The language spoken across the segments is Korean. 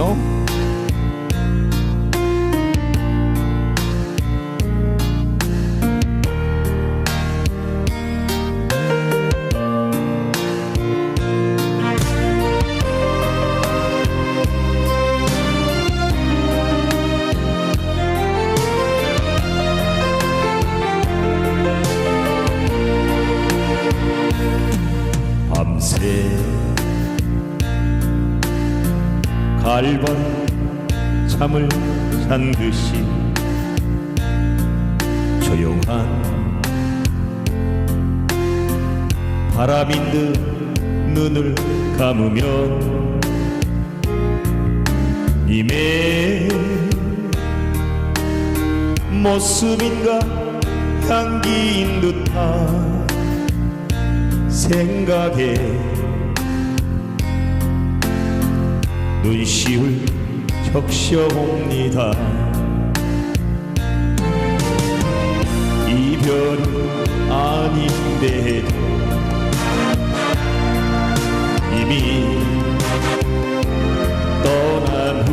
밤 8번 잠을 잔 듯이 조용한 바람인 듯 눈을 감으면 님의 모습인가 향기인 듯한 생각에 눈시울 적셔봅니다. 이별이 아닌데도 이미 떠난 후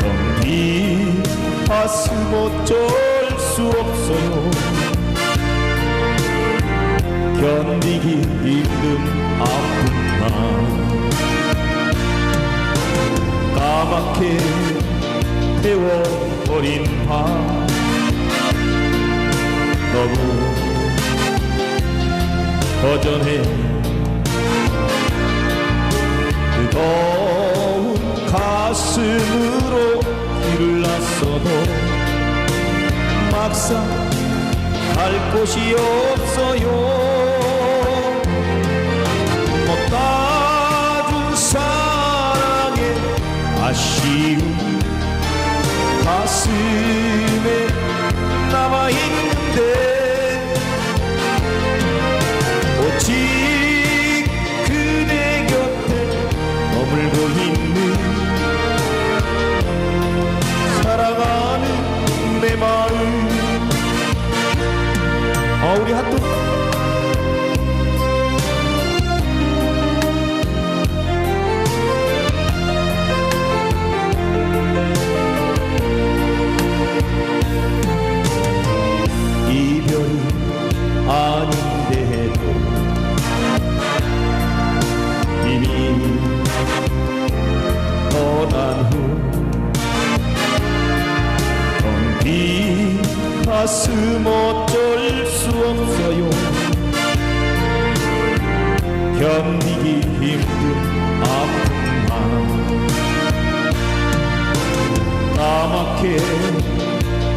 경기 가슴 어쩔 수 없어요. 견디기 힘든 아픔만 까맣게 태워버린 밤 너무 허전해. 뜨거운 가슴으로 길을 났어도 막상 갈 곳이 없어요 가슴에 남아있는데 오직 그대 곁에 머물고 있는 사랑하는 내 마음. 아 우리 핫도 이 가슴 어쩔 수 없어요. 견디기 힘든 아픔만 까맣게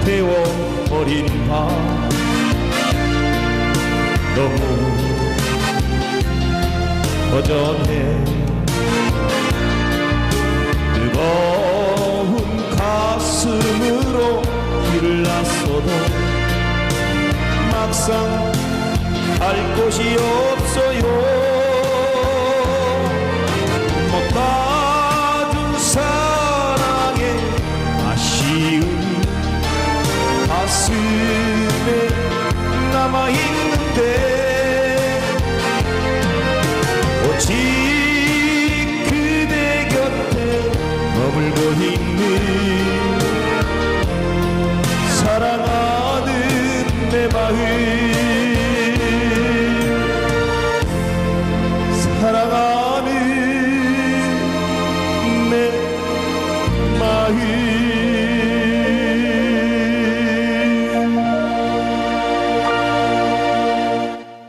태워버린 밤 너무 허전해 막상 갈 곳이 없어요 ilahi